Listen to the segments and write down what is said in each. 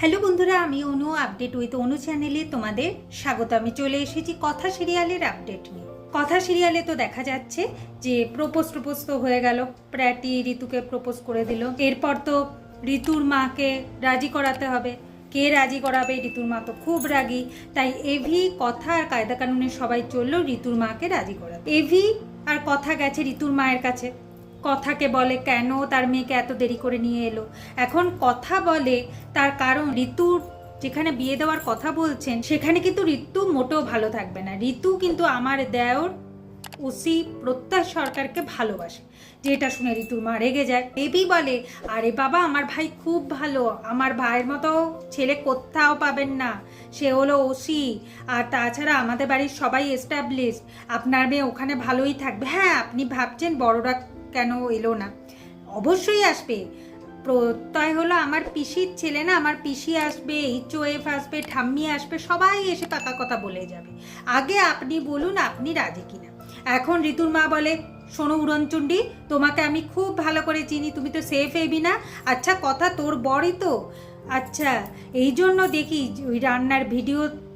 Hello বন্ধুরা, আমি অনু update with অনু চ্যানেলে তোমাদের স্বাগত। আমি চলে এসেছি কথা সিরিয়ালের আপডেট নিয়ে। কথা সিরিয়ালে তো দেখা যাচ্ছে যে প্রপোজ প্রপোজ তো হয়ে গেল। প্র্যাটি ঋতুকে প্রপোজ করে দিল। এরপর তো ঋতুর মাকে রাজি করাতে হবে। কে রাজি করাবে? ঋতুর মা তো খুব রাগী। তাই এভি কথা আর কায়দা কানুনে সবাই চলল ঋতুর মাকে রাজি করাতে। এভি আর কথা গেছে ঋতুর মায়ের কাছে। কথাকে বলে, কেন তার মেয়েকে এত দেরি করে নিয়ে এলো? এখন কথা বলে তার কারণ ঋতুর যেখানে বিয়ে দেওয়ার কথা বলছেন, সেখানে কিন্তু ঋতু মোটেও ভালো থাকবে না। ঋতু কিন্তু আমার দেওর ওসি প্রত্যাশ সরকারকে ভালোবাসে। যেটা শুনে ঋতুর মা রেগে যায়। এবি বলে, আরে বাবা, আমার ভাই খুব ভালো। আমার ভাইয়ের মতো ছেলে কোথাও পাবেন না। সে হলো ওসি। আর তাছাড়া আমাদের বাড়ির সবাই এস্টাবলিশ আপনার মেয়ে ওখানে ভালোই থাকবে। হ্যাঁ আপনি ভাবছেন বড়রা কেন এলো না? অবশ্যই আসবে। প্রত্যয় হলো আমার পিসির ছেলে না, আমার পিসি আসবে এইচওএফ আসবে, ঠাম্মি আসবে, সবাই এসে পাকা কথা বলে যাবে। আগে আপনি বলুন আপনি রাজি কিনা। এখন ঋতুর মা বলে, শোনো উড়নচণ্ডী, তোমাকে আমি খুব ভালো করে চিনি, তুমি তো সেফ এবি না। আচ্ছা কথা তোর বড়ই তো। আচ্ছা এই জন্য দেখি, ওই রান্নার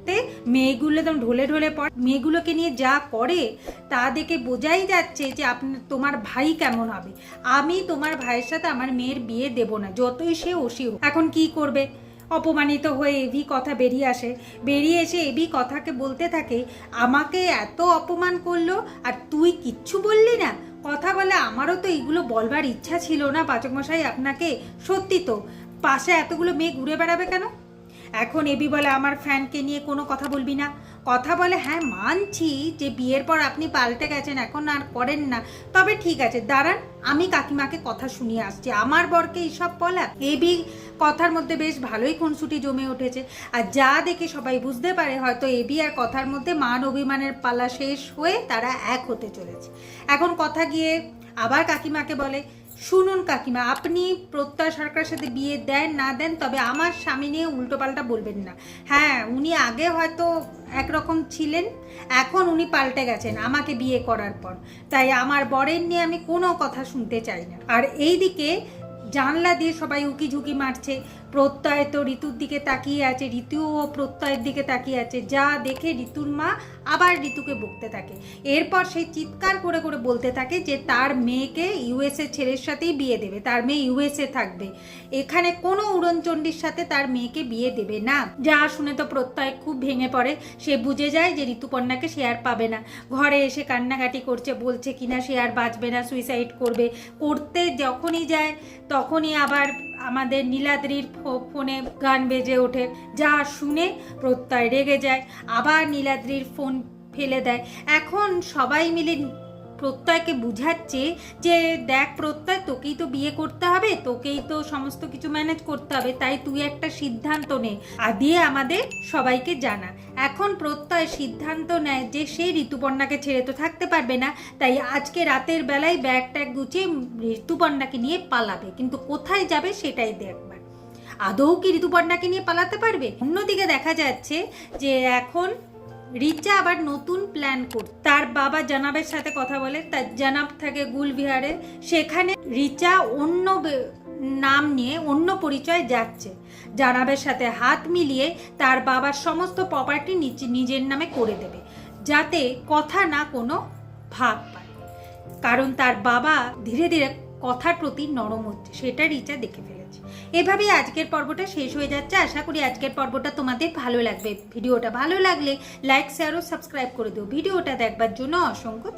ভিডিওতে মেয়েগুলো একদম ঢলে ঢলে পড়ে, মেয়েগুলোকে নিয়ে যা করে, তা দেখে বোঝাই যাচ্ছে যে আপনার তোমার ভাই কেমন হবে। আমি তোমার ভাইয়ের সাথে আমার মেয়ের বিয়ে দেব না, যতই সে হোক। এখন কি করবে? অপমানিত হয়ে এভি কথা বেরিয়ে আসে। বেরিয়ে এসে এভি কথাকে বলতে থাকে, আমাকে এত অপমান করল আর তুই কিচ্ছু বললি না? কথা বলে আমারও তো এইগুলো বলবার ইচ্ছা ছিল না, পাচক মশাই আপনাকে, সত্যি তো। পাশে এতগুলো মেয়ে ঘুরে বেড়াবে কেন? এখন এবি বলে আমার ফ্যানকে নিয়ে কোনো কথা বলবি না। কথা বলে হ্যাঁ মানছি যে বিয়ের পর আপনি পাল্টে গেছেন, এখন আর করেন না। তবে ঠিক আছে, দাঁড়ান, আমি কাকিমাকে কথা শুনিয়ে আসছি। আমার বরকে এইসব বলা? এবি কথার মধ্যে বেশ ভালোই খুনসুটি জমে উঠেছে। আর যা দেখে সবাই বুঝতে পারে, হয়তো এবি আর কথার মধ্যে মান অভিমানের পালা শেষ হয়ে তারা এক হতে চলেছে। এখন কথা গিয়ে আবার কাকিমাকে বলে শুনুন কাকিমা, আপনি প্রত্যয় সরকারের সাথে বিয়ে দেন, না দেন, তবে আমার স্বামী নিয়ে উল্টোপাল্টা বলবেন না। হ্যাঁ উনি আগে হয়তো একরকম ছিলেন, এখন উনি পাল্টে গেছেন আমাকে বিয়ে করার পর। তাই আমার বরের নিয়ে আমি কোনো কথা শুনতে চাই না। আর এইদিকে জানলা দিয়ে সবাই উকি ঝুঁকি মারছে। প্রত্যয় তো ঋতুর দিকে তাকিয়ে আছে, ঋতুও প্রত্যয়ের দিকে তাকিয়ে আছে। যা দেখে ঋতুর মা আবার ঋতুকে বকতে থাকে। এরপর সেই চিৎকার করে করে বলতে থাকে যে, তার মেয়েকে ইউএসএ ছেলের সাথেই বিয়ে দেবে, তার মেয়ে ইউএসএ থাকবে। এখানে কোনো উড়নচণ্ডীর সাথে তার মেয়েকে বিয়ে দেবে না। যা শুনে তো প্রত্যয় খুব ভেঙে পড়ে। সে বুঝে যায় যে, ঋতুপর্ণাকে সে আর পাবে না। ঘরে এসে কান্নাকাটি করছে, বলছে কিনা সে আর বাঁচবে না সুইসাইড করবে। করতে যখনই যায় তখনই আবার আমাদের নীলাদ্রির ফোনে গান বেজে ওঠে। যা শুনে প্রত্যয় রেগে যায়, আবার নীলাদ্রির ফোন ফেলে দেয়। এখন সবাই মিলে প্রত্যয়কে বুঝাচ্ছে যে, দেখ প্রত্যয়, তোকেই তো বিয়ে করতে হবে, তোকেই তো সমস্ত কিছু ম্যানেজ করতে হবে, তাই তুই একটা সিদ্ধান্ত নে। আর দিয়ে আমাদের সবাইকে জানা, এখন প্রত্যয় সিদ্ধান্ত নেয় যে, সে ঋতুপর্ণাকে ছেড়ে তো থাকতে পারবে না, তাই আজকে রাতের বেলায় ব্যাগ ট্যাগ গুছিয়ে ঋতুপর্ণাকে নিয়ে পালাবে, কিন্তু কোথায় যাবে সেটাই দেখবার। আদৌ কি ঋতুপর্ণাকে নিয়ে পালাতে পারবে? অন্যদিকে দেখা যাচ্ছে যে, এখন রিচা আবার নতুন প্ল্যান কর তার বাবা জানাবের সাথে কথা বলে, তার জানাব থাকে গুলবিহারে। সেখানে রিচা অন্য নাম নিয়ে অন্য পরিচয় যাচ্ছে। জানাবের সাথে হাত মিলিয়ে তার বাবার সমস্ত প্রপার্টি নিজের নামে করে দেবে, যাতে কথা না কোনো ভাগ পায়। কারণ তার বাবা ধীরে ধীরে কথার প্রতি নরম হচ্ছে, সেটা রিচা দেখে ফেলেছি। এভাবেই আজকের পর্বটা শেষ হয়ে যাচ্ছে। আশা করি আজকের পর্বটা তোমাদের ভালো লাগবে। ভিডিওটা ভালো লাগলে লাইক শেয়ার ও সাবস্ক্রাইব করে দিও। ভিডিওটা দেখবার জন্য অসংখ্য।